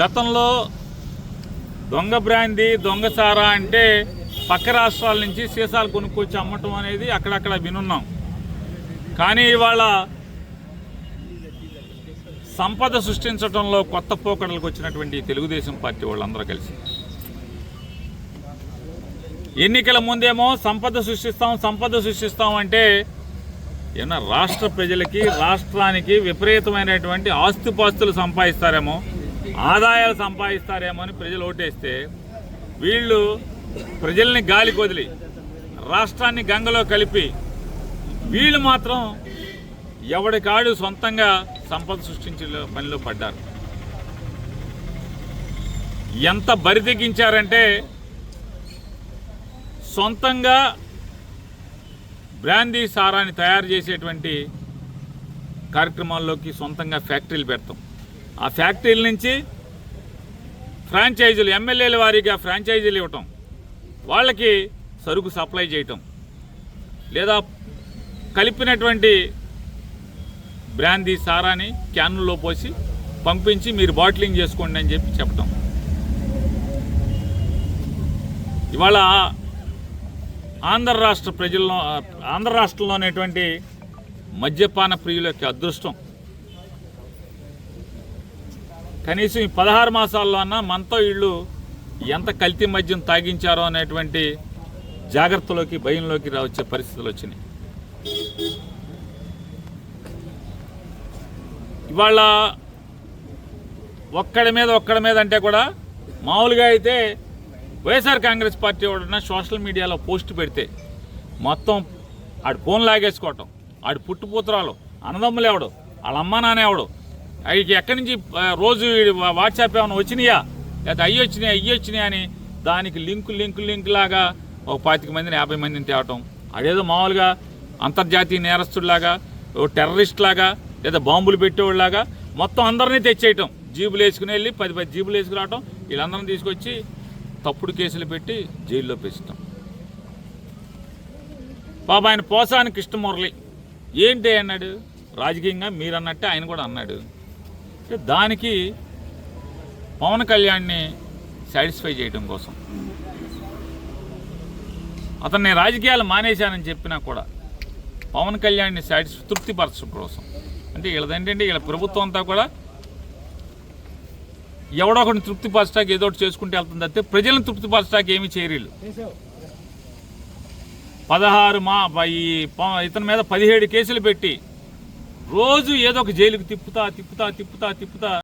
గతంలో దొంగ బ్రాందీ దొంగ సారా అంటే పక్క రాష్ట్రాల నుంచి సీసాలు కొనుక్కొచ్చి అమ్మటం అనేది అక్కడక్కడ వినున్నాం. కానీ ఇవాళ సంపద సృష్టించడంలో కొత్త పోకడలకు వచ్చినటువంటి తెలుగుదేశం పార్టీ వాళ్ళందరూ కలిసి. ఎన్నికల ముందేమో సంపద సృష్టిస్తాం సంపద సృష్టిస్తాం అంటే ఏమన్నా రాష్ట్ర ప్రజలకి రాష్ట్రానికి విపరీతమైనటువంటి ఆస్తిపాస్తులు సంపాదిస్తారేమో. ఆదాయాలు సంపాదిస్తారేమో అని ప్రజలు ఓటేస్తే వీళ్ళు ప్రజల్ని గాలి కొదిలి రాష్ట్రాన్ని గంగలో కలిపి వీళ్ళు మాత్రం ఎవడికాడు సొంతంగా సంపద సృష్టించే పనిలో పడ్డారు. ఎంత బరితెగించారంటే సొంతంగా బ్రాందీ సారాన్ని తయారు చేసేటువంటి కార్యక్రమాల్లోకి సొంతంగా ఫ్యాక్టరీలు పెడతాం. ఆ ఫ్యాక్టరీల నుంచి ఫ్రాంచైజీలు ఎమ్మెల్యేల వారీగా ఫ్రాంచైజీలు ఇవ్వటం వాళ్ళకి సరుకు సప్లై చేయటం లేదా కలిపినటువంటి బ్రాందీ సారాని క్యాన్లో పోసి పంపించి మీరు బాటిలింగ్ చేసుకోండి అని చెప్పి చెప్పటం. ఇవాళ ఆంధ్ర రాష్ట్ర ప్రజల్లో ఆంధ్ర రాష్ట్రంలో ఉన్నటువంటి మద్యపాన ప్రియుల యొక్క అదృష్టం కనీసం ఈ పదహారు మాసాల్లో అన్నా మనతో వీళ్ళు ఎంత కల్తీ మద్యం తాగించారో అనేటువంటి జాగ్రత్తలోకి భయంలోకి రావచ్చే పరిస్థితులు వచ్చినాయి. ఇవాళ ఒక్కడి మీద ఒక్కడి మీద అంటే కూడా మామూలుగా అయితే వైఎస్ఆర్ కాంగ్రెస్ పార్టీ ఎవడన్నా సోషల్ మీడియాలో పోస్ట్ పెడితే మొత్తం ఆడు ఫోన్ లాగేసుకోవటం ఆడు పుట్టుపూతరాలు అన్నదమ్ములు ఎవడు వాళ్ళ అమ్మ నాన్న ఎవడు అవి ఎక్కడి నుంచి రోజు వాట్సాప్ ఏమైనా వచ్చినాయా? లేదా అయ్యి వచ్చినాయి అయ్యి వచ్చినాయి అని దానికి లింకు లింకు లింక్ లాగా ఒక పాతిక మందిని యాభై మందిని తేవటం. అదేదో మామూలుగా అంతర్జాతీయ నేరస్తుడిలాగా ఓ టెర్రరిస్ట్ లాగా లేదా బాంబులు పెట్టేవాళ్ళలాగా మొత్తం అందరినీ తెచ్చేయటం. జీబులు వేసుకుని వెళ్ళి పది పది జీబులు వేసుకురావటం వీళ్ళందరిని తీసుకొచ్చి తప్పుడు కేసులు పెట్టి జైల్లో పెంచటం బాబా ఆయన పోసాని కృష్ణమురళి. ఏంటి అన్నాడు? రాజకీయంగా మీరు అన్నట్టే ఆయన కూడా అన్నాడు. దానికి పవన్ కళ్యాణ్ని సాటిస్ఫై చేయడం కోసం. అతన్ని రాజకీయాలు మానేశానని చెప్పినా కూడా పవన్ కళ్యాణ్ని సాటిస్ తృప్తిపరచడం కోసం. అంటే వీళ్ళదేంటంటే వీళ్ళ ప్రభుత్వం అంతా కూడా ఎవడో ఒకటి తృప్తిపరచడానికి ఏదో ఒకటి చేసుకుంటే వెళ్తుంది అయితే ప్రజలను తృప్తిపరచడానికి ఏమీ చేయరీళ్ళు పదహారు మా ఈ ఇతని మీద పదిహేడు కేసులు పెట్టి రోజు ఏదో ఒక జైలుకి తిప్పుతా తిప్పుతా తిప్పుతా తిప్పుతా.